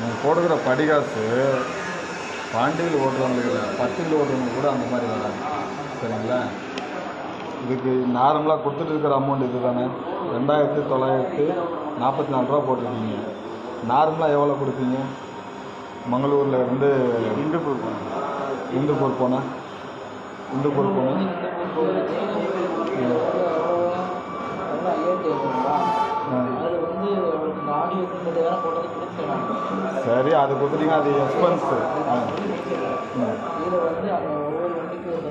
நீங்கள் போடுகிற படிகாசு பாண்டியில் ஓட்டுறவங்களுக்கு இல்லை பத்தில் ஓட்டுறவங்களுக்கு கூட அந்த மாதிரி வராது. சரிங்களா? இதுக்கு நார்மலாக கொடுத்துட்டு இருக்கிற அமௌண்ட் இது தானே ரெண்டாயிரத்தி தொள்ளாயிரத்தி நாற்பத்தி நாலு ரூபா போட்டிருக்கீங்க. நார்மலாக எவ்வளோ கொடுப்பீங்க மங்களூரில் இருந்து இந்துப்பூர் போகணும் இந்துப்பூர் போனால் இந்துப்பூர் போனால் சரி அது கொடுத்துட்டீங்க அது எக்ஸ்பென்ஸு இதில் வந்து அந்த ஒவ்வொரு வண்டிக்கு ஒரு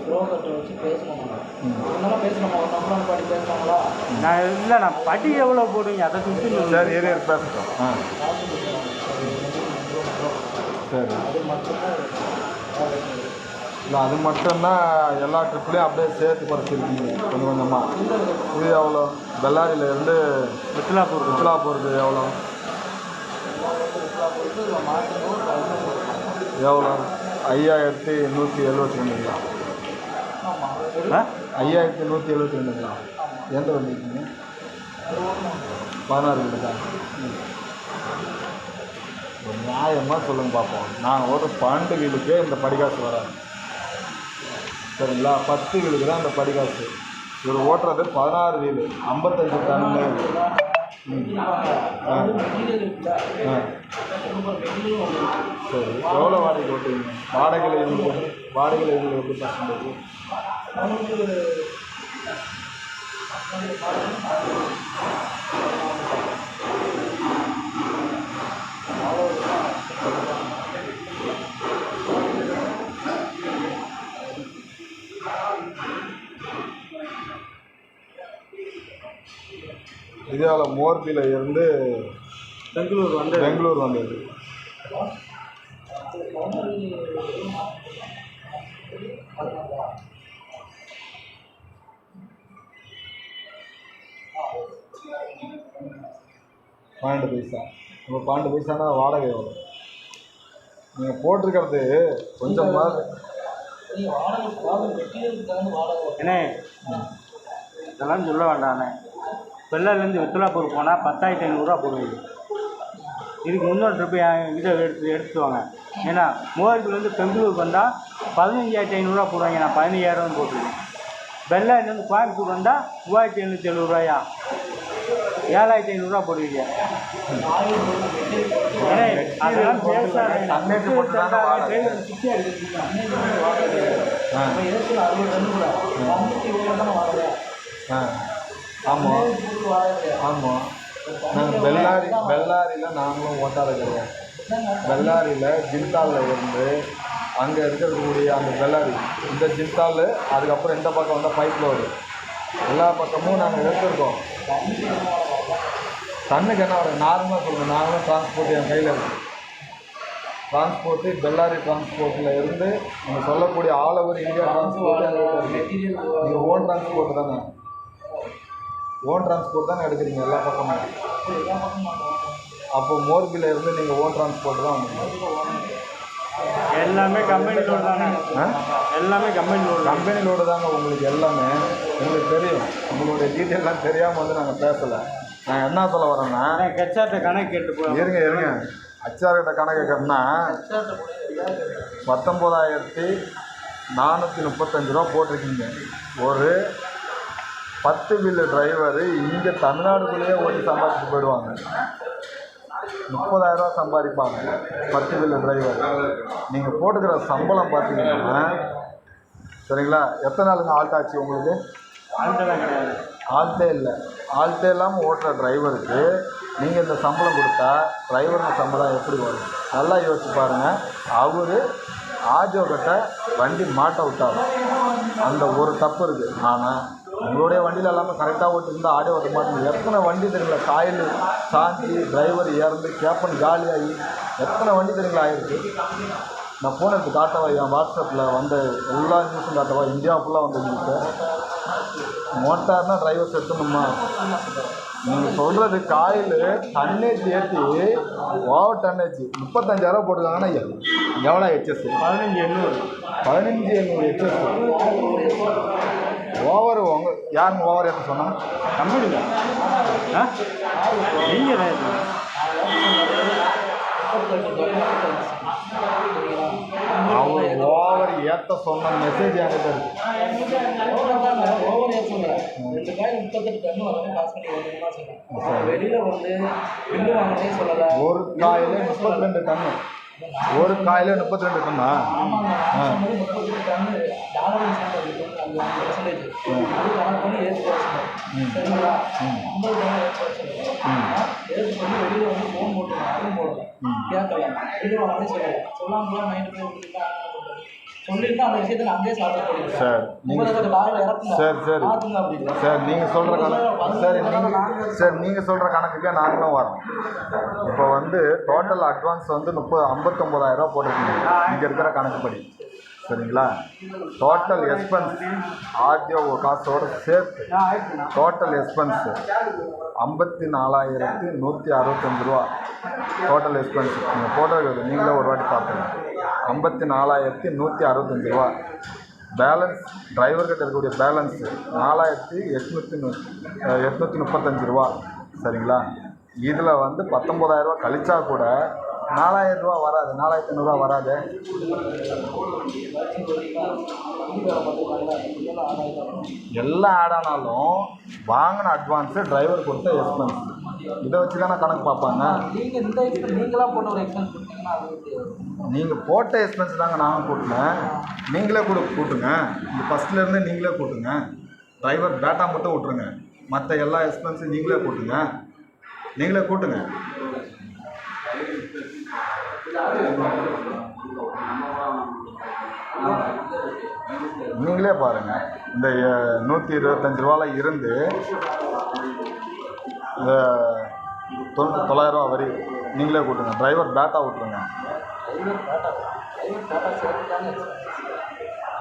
புரோக்கர்கிட்ட வச்சு பேசணும்? இதெல்லாம் பேசணுமா? ஒரு நம்பர் பாடி பேசுவாங்களா நான் இல்லை நான் படி எவ்வளோ போடுவீங்க? அதை சுற்றி சரி ஏரியா பேசட்டும். ஆ. சரி அது மட்டும்தான் இல்லை அது மட்டும்தான் எல்லா ட்ரிப்லேயும் அப்படியே சேர்த்து குறைச்சிருக்கீங்க கொஞ்சம் கொஞ்சமாக இது எவ்வளோ பெல்லாரியிலேருந்து வித்லாப்பூர் சுற்றுலா போகிறது எவ்வளோ எவ்வளோ ஐயாயிரத்தி நூற்றி எழுபத்தி ரெண்டுங்களா ஐயாயிரத்தி நூற்றி எழுபத்தி ரெண்டுங்களா எந்த வண்டி இருக்கீங்க? பதினாறு வீடுதா நியாயமாக சொல்லுங்க பார்ப்போம் நான் ஒரு பன்னெண்டு வீலுக்கே இந்த படிகாசு வராது. சரிங்களா? பத்து வீலுக்கு தான் இந்த படிகாசு இவர் ஓட்டுறது பதினாறு வீலு ஐம்பத்தஞ்சு டன்னு ஆ. ஆ. சரி. எவ்வளோ வாடகை ஓட்டுவீங்க? வாடகையில் இவங்களுக்கு வாடகையில் இவங்களுக்கு எப்படி பர்சன்டேஜ்? இந்தியாவில் மோர்பியில் இருந்து பெங்களூர் வந்து பெங்களூர் வந்தது. பன்னெண்டு பைசா. இப்போ பன்னெண்டு பைசானா வாடகை எவ்வளோ நீங்கள் போட்டிருக்கிறது கொஞ்சம் வாடகை அண்ணே இதெல்லாம் சொல்ல வேண்டாண்ணே வெள்ளாலேருந்து வித்லாப்பூர் போனால் பத்தாயிரத்தி ஐநூறுரூவா போடுவீங்க இதுக்கு முன்னோரு ட்ரிப்பு இதை எடுத்து எடுத்துட்டு வாங்க ஏன்னா மூவாயிரத்துலேருந்து பெங்களூருக்கு வந்தால் பதினஞ்சாயிரத்தி ஐநூறுரூவா போடுவாங்க நான் பதினஞ்சாயிரம் போட்டுருக்கேன் வெள்ளாயிலேருந்து கோயம்புத்தூர் வந்தால் மூவாயிரத்தி எழுநூற்றி எழுபதுரூவாயா ஏழாயிரத்தி ஐநூறுரூவா போடுவீங்க அதெல்லாம் ஆமாம் ஆமாம் நாங்கள் பெல்லாரி பெல்லாரியில் நாங்களும் ஓட்டாத கிடையாது. பெல்லாரியில் ஜிந்தாலில் இருந்து அங்கே இருக்கக்கூடிய அந்த பெல்லாரி இந்த ஜிந்தால் அதுக்கப்புறம் இந்த பக்கம் வந்தால் பைப் லோடு எல்லா பக்கமும் நாங்கள் எடுத்துருக்கோம். தண்ணுக்கு என்ன வரும்? நார்மலாக சொல்லுங்கள் நாங்களும் டிரான்ஸ்போர்ட் என் கையில் இருக்கு. டிரான்ஸ்போர்ட்டு பெல்லாரி டிரான்ஸ்போர்ட்டில் இருந்து நம்ம சொல்லக்கூடிய ஆல் ஓவர் இந்தியா டிரான்ஸ்போர்ட் நீங்கள் ஓன் டிரான்ஸ்போர்ட் தானே. ஓன் டிரான்ஸ்போர்ட் தானே எடுக்கிறீங்க எல்லா பக்கமும்? அப்போ மோர்பியில் இருந்து நீங்கள் ஓன் டிரான்ஸ்போர்ட் தான் வாங்குவீங்க. எல்லாமே கம்பெனி லோடு தானே? எல்லாமே கம்பெனி லோடு தான்? கம்பெனிலோடு தாங்க உங்களுக்கு எல்லாமே. உங்களுக்கு தெரியும். உங்களுடைய டீட்டெயிலாம் தெரியாமல் வந்து நாங்கள் பேசலை. நான் என்ன சொல்ல வரேன்னா கெச்சாட்ட கணக்கு கேட்டு போய் இருங்க இருங்க. அச்சார்கிட்ட கணக்கு கேட்கறேன்னா பத்தொம்போதாயிரத்தி நானூற்றி முப்பத்தஞ்சு ரூபா போட்டிருக்கீங்க. ஒரு பத்து பில்லு டிரைவரு இங்கே தமிழ்நாடுக்குள்ளேயே ஓட்டி சம்பாதிச்சு போயிடுவாங்க. முப்பதாயிரரூவா சம்பாதிப்பாங்க பத்து பில்லு டிரைவர் நீங்கள் போட்டுக்கிற சம்பளம் பார்த்தீங்கன்னா சரிங்களா? எத்தனை நாளுங்க ஆல்ட் ஆச்சு உங்களுக்கு? ஆல்ட்டே இல்லை. ஆல்ட்டே இல்லாமல் ஓட்டுற டிரைவருக்கு நீங்கள் இந்த சம்பளம் கொடுத்தா டிரைவருங்க சம்பளம் எப்படி வரும்? நல்லா யோசிச்சு பாருங்கள் அவர் ஆஜோ கிட்ட வண்டி மாட்ட விட்டாரு. அந்த ஒரு தப்பு இருக்குது ஆனால் உங்களுடைய வண்டியில் எல்லாமே கரெக்டாக ஓட்டிருந்தா ஆடியோ ஓட்ட மாட்டீங்க. எத்தனை வண்டி தெரியுங்களா? காயில் சாஞ்சி டிரைவர் இறந்து கேப்பன் காலியாகி எத்தனை வண்டி தெரியுங்களா ஆயிருக்கு? நான் ஃபோன் எடுத்து காட்டவா என் வாட்ஸ்அப்பில் வந்த எல்லா நியூஸும் காட்டவா இந்தியா ஃபுல்லாக வந்த நியூஸு மோட்டார்னா டிரைவர் செத்துணுமா நீங்கள் சொல்கிறது காயில் டன்னேஜ் ஏற்றி ஓவர் டன்னேஜ் முப்பத்தஞ்சாயிரம் போட்டுருக்காங்கன்னா எவ்வளோ ஹெச்எஸ் பதினஞ்சு எண்ணூறு. பதினஞ்சு எண்ணூறு ஹெச்எஸ் ஓவர் உங்க யாருங்க ஓவர் ஏற்ற சொன்னாங்க கம்பெனிங்க ஆ? நீங்கள் அவர் ஓவர் ஏற்ற சொன்ன மெசேஜ் என்கிட்ட இருக்கு? ஓவர் ஏன் முப்பத்தெட்டு டன்னு வெளியில வந்து ஒரு காயில முப்பத்தி ரெண்டு டன்னு ஒரு காயில முப்பத்தி ரெண்டு டன்னா பர்சன்டேஜ் அது கணக்கு பண்ணி ஏற்று வர சொன்னேன் சரிங்களா? ஐம்பது ஏற்று ஏற்று பண்ணி வெளியில வந்து ஃபோன் அதுவும் விட்டுட்டு சார் நீங்க இறக்குங்க. சரி சரி. கணக்கு நீங்கள் சொல்கிற கணக்குக்கே நாங்களும் வரோம். இப்போ வந்து டோட்டல் அட்வான்ஸ் வந்து முப்பது ஐம்பத்தொம்போதாயிரரூவா போட்டிருக்கீங்க. இங்கே இருக்கிற கணக்குப்படி. சரிங்களா? டோட்டல் எக்ஸ்பென்ஸ் ஆர்டிஓ காசோட சேர்த்து டோட்டல் எக்ஸ்பென்ஸ் ஐம்பத்தி நாலாயிரத்தி நூற்றி அறுபத்தஞ்சு ரூபா. டோட்டல் எக்ஸ்பென்ஸ் நீங்கள் போட்டோ நீங்களே ஒரு வாட்டி பார்த்துங்க. ஐம்பத்தி நாலாயிரத்தி நூற்றி அறுபத்தஞ்சு ரூபா. பேலன்ஸ் டிரைவர்கிட்ட இருக்கக்கூடிய பேலன்ஸு நாலாயிரத்தி எட்நூற்றி நூ எட்நூற்றி முப்பத்தஞ்சு ரூபா. சரிங்களா? இதில் வந்து பத்தொம்போதாயிரரூவா கழிச்சா கூட நாலாயிரம் ரூபா வராது நாலாயிரத்தி ஐநூறுரூவா வராது. எல்லாம் ஆட் ஆனாலும் வாங்கின அட்வான்ஸு டிரைவர் கொடுத்த எக்ஸ்பென்ஸ் இதை வச்சு தானே கணக்கு பார்ப்பாங்க. நீங்கள் இந்த expense நீங்களா போட்ட ஒரு எக்ஸ்பென்ஸ் கொடுத்தீங்கன்னா நீங்கள் போட்ட எக்ஸ்பென்ஸ் தாங்க நாங்கள் கூட்டினேன். நீங்களே கூட கூட்டுங்க. இந்த ஃபஸ்ட்லேருந்து நீங்களே கூட்டுங்க. டிரைவர் பேட்டா மட்டும் விட்ருங்க மற்ற எல்லா எக்ஸ்பென்ஸும் நீங்களே கூட்டுங்க. நீங்களே கூட்டுங்க. நீங்களே பாருங்கள் இந்த நூற்றி இருபத்தஞ்சி ரூபால இருந்து இந்த தொண்ணூ தொள்ளாயிரரூவா வரி நீங்களே கூட்டுங்க. டிரைவர் பேட்டா விட்ருங்க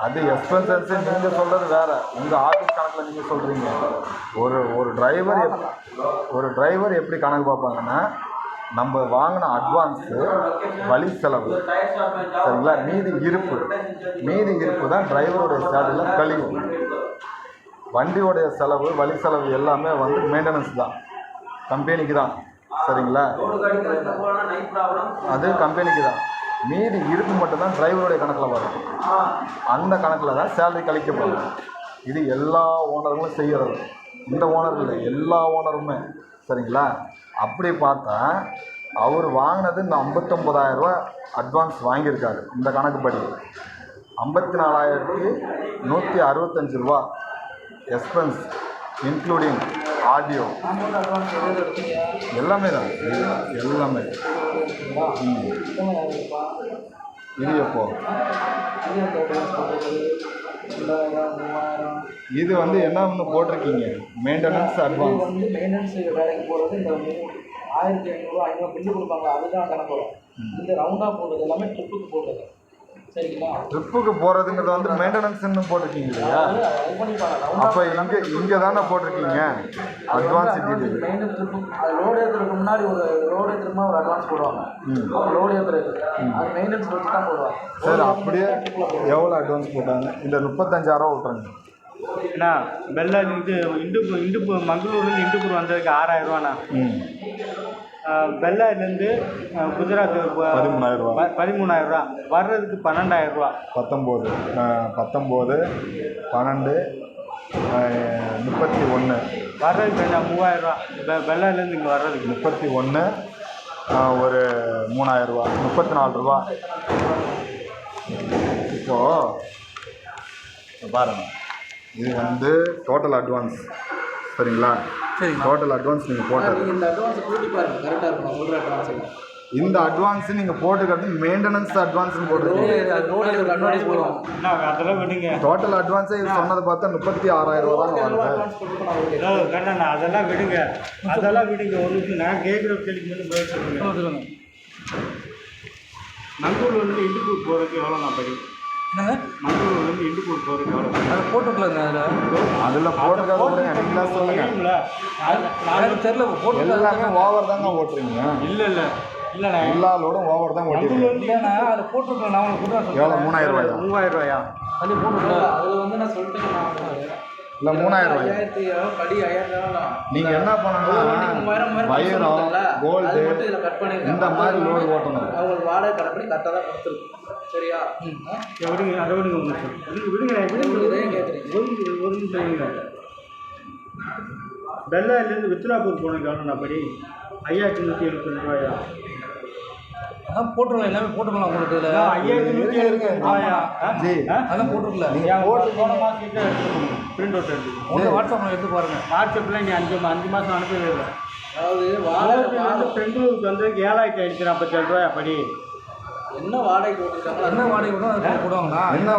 அது எக்ஸ்பென்சஸ் நீங்கள் சொல்கிறது வேறு. உங்கள் ஆஃபீஸ் கணக்கில் நீங்கள் சொல்கிறீங்க ஒரு ஒரு டிரைவர் எப் ஒரு டிரைவர் எப்படி கணக்கு பார்ப்பாங்கன்னா நம்ம வாங்கின அட்வான்ஸு வழி செலவு. சரிங்களா? மீதி இருப்பு. மீதி இருப்பு தான் டிரைவருடைய சேலரியில் கழியும் வண்டியோடைய செலவு வழி செலவு எல்லாமே வந்து மெயின்டெனன்ஸ் தான். கம்பெனிக்கு தான். சரிங்களா? அது கம்பெனிக்கு தான். மீதி இருப்பு மட்டும்தான் டிரைவருடைய கணக்கில் வரும். அந்த கணக்கில் தான் சேலரி கழிக்கப்படும். இது எல்லா ஓனர்களும் செய்கிறது இந்த ஓனர் இல்லை எல்லா ஓனருமே சரிங்களா? அப்படி பார்த்தா அவர் வாங்கினது இந்த ஐம்பத்தொம்பதாயிரரூவா அட்வான்ஸ் வாங்கியிருக்காரு இந்த கணக்குப்படி. ஐம்பத்தி நாலாயிரத்தி நூற்றி அறுபத்தஞ்சு ரூபா எக்ஸ்பென்ஸ் இன்க்ளூடிங் ஆடியோ எல்லாமே. தான் எல்லாமே இது எப்போ இது ரெண்டாயிரம் மூவாயிரம் வந்து என்ன ஒன்று போட்டிருக்கீங்க? மெயின்டெனன்ஸ் அட்வான்ஸ் வந்து மெயின்டெனன்ஸ் வேலைக்கு போகிறது இந்த ஆயிரத்தி ஐநூறுரூவா ஐநூறு பில்லு கொடுப்பாங்க. அதுதான் கணக்கு வரும் இந்த ரவுண்டாக போடுறது எல்லாமே ட்ரிப்புக்கு போடுறது. ட்ரிப்புக்கு போகிறதுங்கிறது வந்து மெயின்டெனன்ஸ்னு போட்டிருக்கீங்க இல்லையா? அப்போ இங்கே இங்கே தானே போட்டிருக்கீங்க? அட்வான்ஸ் அது லோடு ஏற்றுறதுக்கு முன்னாடி ஒரு லோடு ஏற்றுறதுமா ஒரு அட்வான்ஸ் போடுவாங்க. ம். லோடு ஏற்றுறது அது மெயின்டெனன்ஸ் வச்சு தான் போடுவாங்க. சரி அப்படியே எவ்வளோ அட்வான்ஸ் போட்டாங்க? இந்த முப்பத்தஞ்சாயிரம் விட்ருங்க அண்ணா பெல்ல இது இண்டுப்பு இண்டுப்பு மங்களூர்லேருந்து இண்டுப்பூர் வந்ததுக்கு ஆறாயிரம் பெல்லாயிலேருந்து குஜராத் ப- பதிமூணாயிரம் ரூபா. ப- பதிமூணாயிரம் ரூபா. வர்றதுக்கு பன்னெண்டாயிரம் ரூபா. பத்தொம்போது பத்தொம்போது பன்னெண்டு முப்பத்தி ஒன்று வர்றதுக்கு என்ன மூவாயிரம் ரூபா. பெ பெல்லாயிலேருந்து இங்கே வர்றதுக்கு. முப்பத்தி ஒன்று ஒரு மூணாயிரம் ரூபா. முப்பத்தி நாலு ரூபா இப்போது பாருங்க. இது வந்து டோட்டல் அட்வான்ஸ் சரிங்களா? சரிங்க. டோட்டல் அட்வான்ஸ் நீங்கள் போட்டது. இந்த அட்வான்ஸ் கூட்டி பாருங்க. கரெக்டாக இருக்கும் சொல்கிற அட்வான்ஸ் இந்த அட்வான்ஸ் நீங்கள் போட்டுக்கிறது மெயின்டெனன்ஸ் போட்டுருக்கீங்க. அட்வான்ஸ் விடுங்க. டோட்டல் அட்வான்ஸே இது சொன்னதை பார்த்தா முப்பத்தி ஆறாயிரம் ரூபா கண்ணண்ணா அதெல்லாம் விடுங்க. அதெல்லாம் விடுங்க. ஒரு நிமிஷம் நான் கேட்குற கேள்விக்கு சொல்லுங்க. சொல்லுங்க. மங்களூர்லேருந்து இண்டுப்பூர் போகிறதுக்கு எவ்வளோ நான் படி? என்னங்க மங்களூர்லேருந்து இண்டுப்பூர் போகிறதுக்கு எவ்வளோ அதை போட்டுக்கலாங்க அதில். அதில் தெரியும்ல. எனக்கு தெரியல போட்டுக்கலாம் எல்லாமே ஓவர் தாங்க ஓட்டுறீங்க. இல்லை இல்லை. இல்லைண்ணே எல்லா லோடும் ஓவர் தான் ஓட்டிருக்கீங்க இல்லைண்ணா அதில் போட்டுருக்கலாம் நான் உங்களுக்கு எவ்வளோ மூணாயிரம் ரூபாயா? மூவாயிரம் ரூபாயா? தள்ளி போட்டுருக்கலாம் அதில் வந்து நான் சொல்லிட்டு நான் இல்லை மூணாயிரம் ரூபாய். நீங்கள் என்ன பண்ணணும்னா கொடுத்தோம்ல, கோல்டு. இந்த மாதிரி லோடு ஓட்டணும். அவங்களுக்கு வாடகை கணப்படி கரெக்டாக தான் கொடுத்துருக்கு சரியா? விடுங்க அதை விடுங்க ஒரு நிமிஷம். விடுங்க கேட்குறீங்க ஒரு நிமிஷம், பெல்லாயிலேருந்து வித்ராப்பூர் போனதுக்கு எவ்வளோ நான் படி ஐயாயிரத்தி நூற்றி எழுபத்தி ரெண்டு ரூபாயா? அதான் போட்டுருலாம் எல்லாமே போட்டுருலாம் உங்களுக்கு இதில். ஐயாயிரத்தி நூற்றி எழுபத்தி ரெண்டு ரூபாயா? ஆ? ஜி. ஆ? அதெல்லாம் போட்டுருக்கல ஏன் போன போன மாதம் கிட்ட எடுத்துக்கணும் பிரிண்ட் அவுட் எடுத்து உங்கள் வாட்ஸ்அப்பில் எடுத்து பாருங்க. வாட்ஸ்அப்பில் நீ அஞ்சு அஞ்சு மாதம் அனுப்பவே இல்லை. அதாவது வந்து பெங்களூருக்கு வந்து ஏழாயிரத்தி ஐநூற்றி நாற்பத்தேழு ரூபாயா படி என்ன வாடகை போட்டுருக்காங்களோ என்ன வாடகை அது போடுவாங்களா? என்ன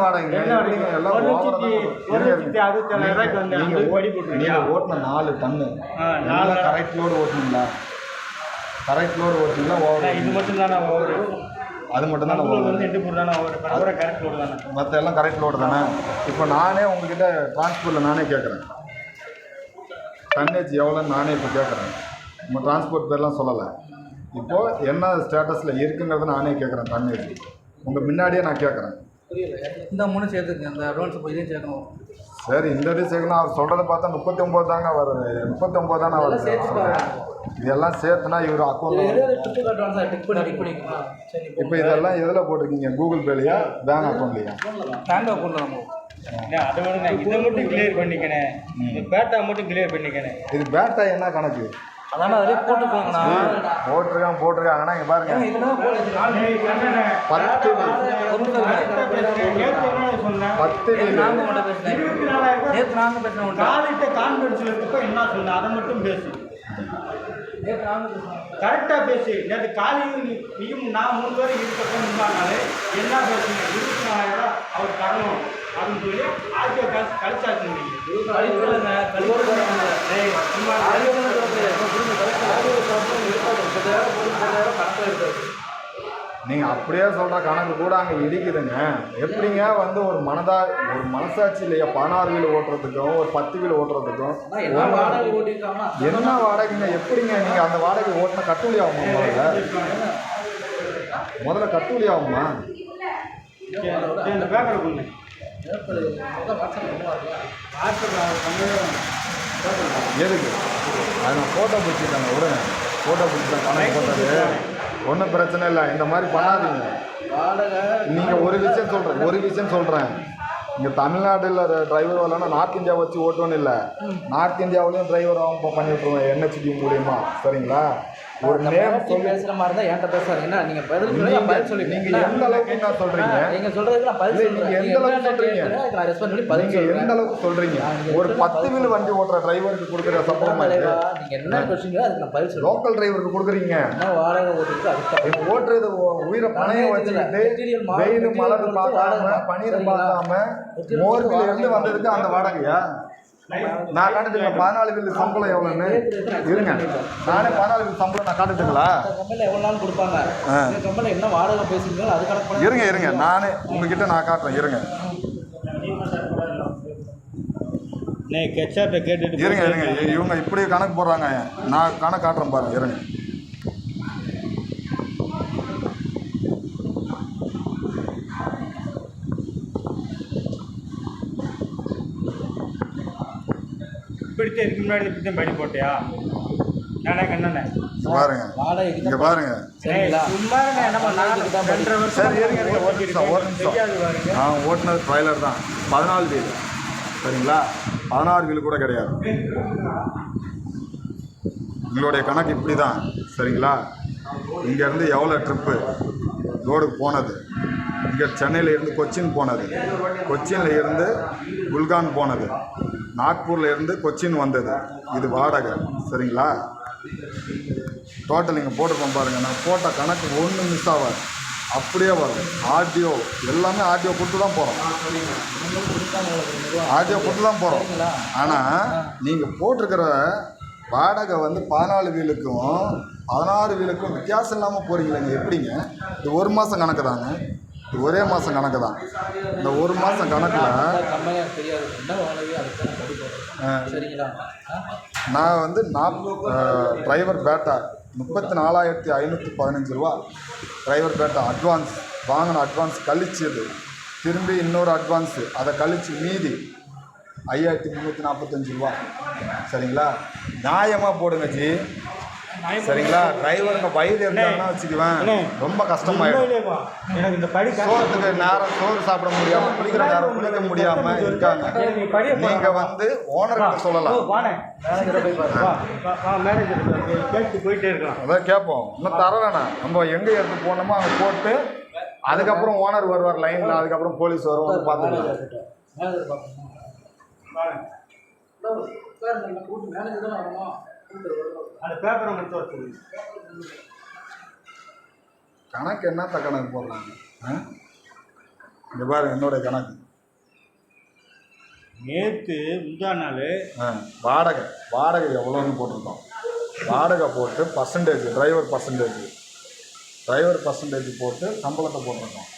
எப்படிங்க? எல்லாம் ஒரு லட்சத்தி. ஒரு லட்சத்தி அறுபத்தேழாயிரம் ரூபாய்க்கு வந்து நீங்க அந்த படி ஓ- போட்டுருக்கியா நீங்க ஓட்டின நாலு டன்னு. நாலு கரெக்ட் லோடு ஓட்டுனீங்களா? கரெக்ட் லோடு ஓட்டுனீங்களா? ஓவர் இது மட்டும் தானே ஓவர். அது மட்டும் தான். மற்ற எல்லாம் கரெக்ட் லோடு தானே. இப்போ நானே உங்ககிட்ட டிரான்ஸ்போர்ட்டில் நானே கேட்குறேன். டன்னேஜ் எவ்வளோன்னு நானே இப்போ கேட்குறேன். நம்ம டிரான்ஸ்போர்ட் பேர்லாம் சொல்லலை. இப்போது என்ன ஸ்டேட்டஸில் இருக்குங்கிறத நானே கேட்குறேன் டன்னேஜ் உங்கள் முன்னாடியே நான் கேட்குறேன். புரியல. இந்த மூணு சேர்த்துங்க அந்த அட்வான்ஸ் இப்போ இதையும் சேர்க்கணும். சரி இந்த சேர்க்கணும் அவர் சொல்கிறத பார்த்தா முப்பத்தி ஒம்பது தாங்க வருது. முப்பத்தி ஒம்பது தானே வருது. இதெல்லாம் சேர்த்துனா இவர் அக்கௌண்ட் இப்போ இதெல்லாம் எதில் போட்டிருக்கீங்க? கூகுள் பேலையா பேங்க் அக்கௌண்ட்லையா பேங்க் அக்கௌண்ட்டில் அதை விட இதை மட்டும் கிளியர் பண்ணிக்கணேன் இந்த பேட்டா மட்டும் கிளியர் பண்ணிக்கணேன் இது பேட்டா என்ன கணக்கு? அதான அதிலே போட்டுக்கோங்கண்ணா போட்டிருக்கான் போட்டிருக்காங்கன்னா இங்கே பாருங்க. பத்து பத்து வீலு நாங்கள் மட்டும் நாலாயிரம் நேற்று நாங்கள் பேசினோம் காலிட்ட கான்ஃபரன்ஸில் இருக்கப்ப என்ன சொன்ன அதை மட்டும் பேசு. கரெக்டாக பேசு. நேற்று காலையும் நீ- நீயும் நான் மூணு பேரும் இருக்கப்ப என்ன பேசுங்க இருபத்தி நாலாயிரம் அவர் தரணும். அப்படின்னு சொல்லி ஆர்டிஓ கழிச்சு கழிச்சாச்சு நீங்கள் அப்படியே சொல்கிற கணக்கு கூட அங்கே இடிக்குதுங்க. எப்படிங்க வந்து ஒரு மனதா ஒரு மனசாட்சி இல்லையா? பதினாறு வீல் ஓட்டுறதுக்கும் ஒரு பத்து வீல் ஓட்டுறதுக்கும் என்ன வாடகை ஓட்டிருக்காங்கன்னா என்ன வாடகைங்க? எப்படிங்க நீங்கள் அந்த வாடகை ஓட்டின கட்டுலி ஆகுமா முதல்ல? முதல்ல கட்டுலி ஆகுமா? எதுக்கு? அது நான் ஃபோட்டோ பிடிச்சிட்டாங்க விடுங்க ஃபோட்டோ பிடிச்சிட்டேன் கணக்கு போட்டது. ஒன்றும் பிரச்சனை இல்லை இந்த மாதிரி பண்ணாதீங்க. நீங்கள் ஒரு விஷயம் சொல்கிறேன் ஒரு விஷயம் சொல்கிறேன் இங்கே தமிழ்நாட்டில் டிரைவர் வரலன்னா நார்த் இந்தியா வச்சு ஓட்டுவோன்னு இல்லை. நார்த் இந்தியாவிலையும் டிரைவராகவும் இப்போ பண்ணி விட்ருவேன் என்ஹெச்டி மூலியமா. சரிங்களா? ஒரு நேம் பேசுற மாதிரி தான் என்கிட்ட பேசுறாங்க என்ன நீங்க பதில் பதில் சொல்லி நீங்கள் எந்த அளவுக்கு நான் சொல்கிறீங்க நீங்க சொல்றதுக்கு நான் பதில் நீங்க நீங்க எந்த அளவுக்கு சொல்றீங்க? நான் ரெஸ்பாண்ட் பண்ணி பதில் நீங்கள் எந்த அளவுக்கு சொல்கிறீங்க ஒரு பத்து வீல் வண்டி ஓட்டுற டிரைவருக்கு கொடுக்குற சப்போர்ட் நீங்க என்ன கொஸ்டின் அதுக்கு நான் பதில் சொல்றேன். லோக்கல் டிரைவருக்கு கொடுக்குறீங்க. என்ன வாடகை ஓட்டிருக்கு அதுக்கு ஓட்டுறது உயிரை பணைய வச்சுக்கிட்டு வெயில் மலர் பார்க்காம. பனீர்? பார்க்காம மோர்பில இருந்து. வந்ததுக்கு அந்த வாடகையா? நான் காட்டுட்டுங்களா பதினாலு பில்லு சம்பளம் எவ்வளோன்னு? இருங்க. நானே பதினாலு பில்லு சம்பளம் நான் காட்டுட்டுங்களா கம்பெனியில் எவ்வளோ நாள் கொடுப்பாங்க கம்பெனியில் என்ன வாடகை பேசுறீங்களோ அது கணக்கு இருங்க இருங்க. நானே உங்ககிட்ட நான் காட்டுறேன். இருங்க. இருங்க இருங்க. இவங்க இப்படி கணக்கு போடுறாங்க. நான் கணக்கு காட்டுறேன் பாருங்க. இருங்க. இப்படித்தான் இதுக்கு முன்னாடி இப்படித்தான் படி போட்டியா? நானே கண்ணனே இங்க பாருங்க. இங்க தான் பாருங்க. சரிங்களா? சும்மா வாடகைக்கு தான் நான் ரெண்டரை படி. வருஷம் சரி இருங்க இருங்க ஒரு நிமிஷம் ஒரு தெரியாது நிமிஷம். பாருங்க நான் ஓட்டுனது ட்ரைலர் தான். பதினாலு வீல் சரிங்களா? பதினாறு வீல் கூட கிடையாது. உங்களுடைய கணக்கு இப்படி தான் சரிங்களா? இங்கேருந்து எவ்வளோ ட்ரிப்பு ரோடுக்கு போனது. இங்கே சென்னையில் இருந்து கொச்சின் போனது. கொச்சினில் இருந்து குல்கான் போனது. நாக்பூரில் இருந்து கொச்சின் வந்தது. இது வாடகை. சரிங்களா? டோட்டல் நீங்கள் போட்டிருக்கோம் பாருங்கள் நான் போட்ட கணக்கு ஒன்று மிஸ் ஆகாது. அப்படியே வரும் ஆடியோ எல்லாமே ஆடியோ கொடுத்து தான் போகிறோம் ஆடியோ கொடுத்து தான் போகிறோம் ஆனால் நீங்கள் போட்டிருக்கிற வாடகை வந்து பதினாலு வீலுக்கும் பதினாறு வீலுக்கும் வித்தியாசம் இல்லாமல் போகிறீங்களேங்க எப்படிங்க? இது ஒரு மாதம் கணக்கு தாங்க ஒரே மாதம் கணக்கு தான். இந்த ஒரு மாதம் கணக்கில் சரிங்களா நான் வந்து நாப் டிரைவர் பேட்டா முப்பத்தி நாலாயிரத்தி ஐநூற்றி பதினஞ்சு ரூபா. டிரைவர் பேட்டா அட்வான்ஸ் வாங்கின அட்வான்ஸ் கழிச்சது. திரும்பி இன்னொரு அட்வான்ஸு அதை கழித்து மீதி ஐயாயிரத்தி முந்நூற்றி நாற்பத்தஞ்சு ரூபா. சரிங்களா? நியாயமாக போடுங்க ஜி. சரிங்களா? டிரைவருங்க வயது இருந்தாங்கன்னா வச்சுக்குவேன். ரொம்ப கஷ்டமாயிடும். எனக்கு இந்த படி சோறத்துக்கு நேரம் சோறு சாப்பிட முடியாம குளிக்கிற நேரம் குளிக்க முடியாம இருக்காங்க. நீங்க வந்து ஓனர்கிட்ட சொல்லலாம். வானே மேனேஜரை போய் பாருங்க வா வா, வா மேனேஜர் கேட்டு போயிட்டே இருக்கலாம். அதான் கேட்போம். இன்னும் தர வேணாம். நம்ம எங்க எடுத்து போனோமோ அங்கே போட்டு அதுக்கப்புறம் ஓனர் வருவார் லைன்ல அதுக்கப்புறம் போலீஸ் வரும் வந்து பார்த்துக்கலாம். அந்த பேப்பரை மட்டும் வர கணக்கு என்னத்த கணக்கு போடுறாங்க? ஆ? இங்க பாருங்க என்னுடைய கணக்கு. நேற்று முந்தா நாள் வாடகை. வாடகை எவ்வளோன்னு போட்டிருக்கோம். வாடகை போட்டு percentage driver percentage driver percentage போட்டு சம்பளத்தை போட்டிருக்கோம்.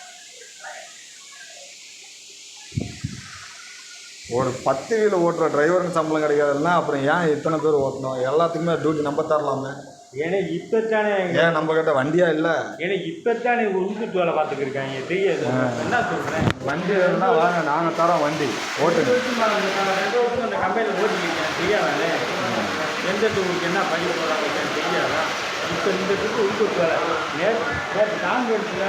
ஒரு பத்து வீல் ஓட்டுற டிரைவருக்கு சம்பளம் கிடைக்காதுன்னா அப்புறம் ஏன் இத்தனை பேர் ஓட்டணும்? எல்லாத்துக்குமே டியூட்டி நம்ம தரலாமே. எனக்கு இப்போத்தானே ஏன் நம்ம கிட்ட வண்டியா இல்லை? எனக்கு இப்போத்தானே உருட்டு வேலை பார்த்துக்கிருக்காங்க. தெரியாது. என்ன சொல்கிறேன் வண்டி வேணும்னா வாங்க நாங்கள் தரோம் வண்டி. ஓட்டுங்க. ரெண்டு வருஷம் அந்த கம்பெனியில் ஓட்டிக்கிட்டேன் தெரியாதானே? எந்த ஊருக்கு என்ன பண்ணி போகிறாங்க தெரியாதா? இப்போ இந்த உருட்டு வேலை. நேற்று நேற்று காங்கிரஸில்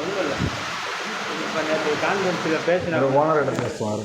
ஒன்றும் இல்லை இப்போ நேற்று கான்ஃபரன்ஸில் பேசின ஓனர் கிட்ட பேசுவார்.